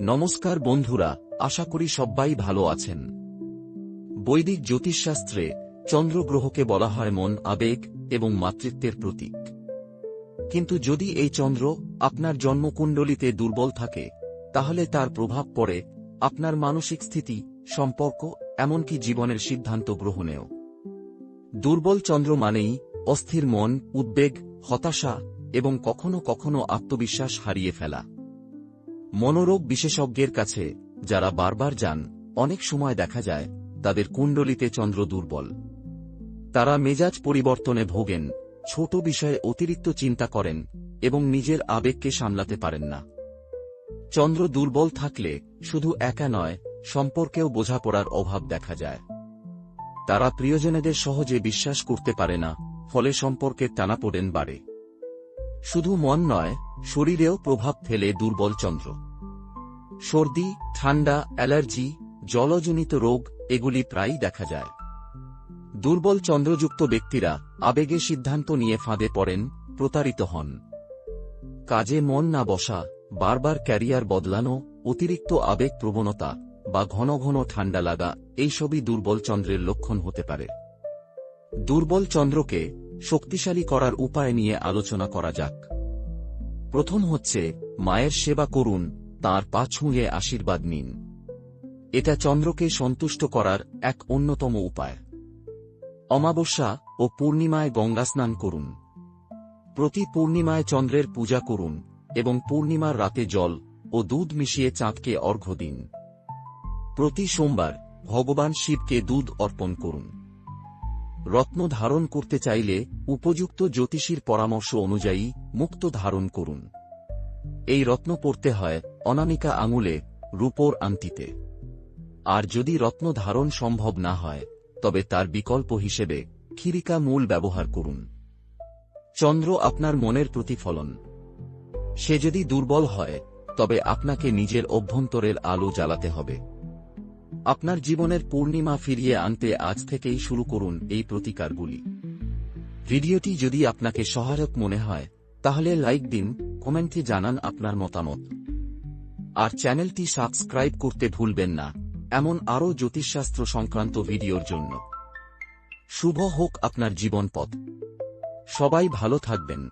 নমস্কার বন্ধুরা, আশা করি সবাই ভালো আছেন। বৈদিক জ্যোতিষশাস্ত্রে চন্দ্রগ্রহকে বলা হয় মন, আবেগ এবং মাতৃত্বের প্রতীক। কিন্তু যদি এই চন্দ্র আপনার জন্মকুণ্ডলিতে দুর্বল থাকে, তাহলে তার প্রভাব পড়ে আপনার মানসিক স্থিতি, সম্পর্ক, এমনকি জীবনের সিদ্ধান্ত গ্রহণেও। দুর্বল চন্দ্র মানেই অস্থির মন, উদ্বেগ, হতাশা এবং কখনো কখনো আত্মবিশ্বাস হারিয়ে ফেলা। মনোরোগ বিশেষজ্ঞের কাছে, যারা বারবার যান, অনেক সময় দেখা যায়, তাদের কুণ্ডলিতে চন্দ্র দুর্বল। তারা মেজাজ পরিবর্তনে ভোগেন, ছোট বিষয়ে অতিরিক্ত চিন্তা করেন, এবং নিজের আবেগকে সামলাতে পারেন না। চন্দ্র দুর্বল থাকলে, শুধু একা নয়, সম্পর্কেও বোঝাপড়ার অভাব দেখা যায়। তারা প্রিয়জনেদের সহজে বিশ্বাস করতে পারে না, ফলে সম্পর্কের টানাপোড়েন বাড়ে। শুধু মন নয়, শরীরেও প্রভাব ফেলে দুর্বল চন্দ্র। সর্দি, ঠান্ডা, অ্যালার্জি, জলজনিত রোগ, এগুলি প্রায়ই দেখা যায়। দুর্বল চন্দ্রযুক্ত ব্যক্তিরা আবেগে সিদ্ধান্ত নিয়ে ফাঁদে পড়েন, প্রতারিত হন। কাজে মন না বসা, বারবার ক্যারিয়ার বদলানো, অতিরিক্ত আবেগ প্রবণতা বা ঘন ঘন ঠান্ডা লাগা, এইসবই দুর্বল চন্দ্রের লক্ষণ হতে পারে। দুর্বল চন্দ্রকে শক্তিশালী করার উপায় নিয়ে আলোচনা করা যাক। প্রথম হচ্ছে, মায়ের সেবা করুন, তাঁর পা ছুঁয়ে আশীর্বাদ নিন। এটা চন্দ্রকে সন্তুষ্ট করার এক অন্যতম উপায়। অমাবস্যা ও পূর্ণিমায় গঙ্গা স্নান করুন। প্রতি পূর্ণিমায় চন্দ্রের পূজা করুন এবং পূর্ণিমার রাতে জল ও দুধ মিশিয়ে চাঁদকে অর্ঘ্য দিন। প্রতি সোমবার ভগবান শিবকে দুধ অর্পণ করুন। রত্ন ধারণ করতে চাইলে উপযুক্ত জ্যোতিষীর পরামর্শ অনুযায়ী মুক্ত ধারণ করুন। এই রত্ন পড়তে হয় অনামিকা আঙুলে, রূপোর আংটিতে। আর যদি রত্ন ধারণ সম্ভব না হয়, তবে তার বিকল্প হিসেবে ক্ষিরিকা মূল ব্যবহার করুন। চন্দ্র আপনার মনের প্রতিফলন। সে যদি দুর্বল হয়, তবে আপনাকে নিজের অভ্যন্তরের আলো জ্বালাতে হবে। আপনার জীবনের পূর্ণিমা ফিরিয়ে আনতে আজ থেকেই শুরু করুন এই প্রতিকারগুলি। ভিডিওটি যদি আপনাকে সহায়ক মনে হয়, তাহলে লাইক দিন, কমেন্টে জানান আপনার মতামত। আর চ্যানেলটি সাবস্ক্রাইব করতে ভুলবেন না, এমন আরও জ্যোতিষশাস্ত্র সংক্রান্ত ভিডিওর জন্য। শুভ হোক আপনার জীবন পথ সবাই ভালো থাকবেন।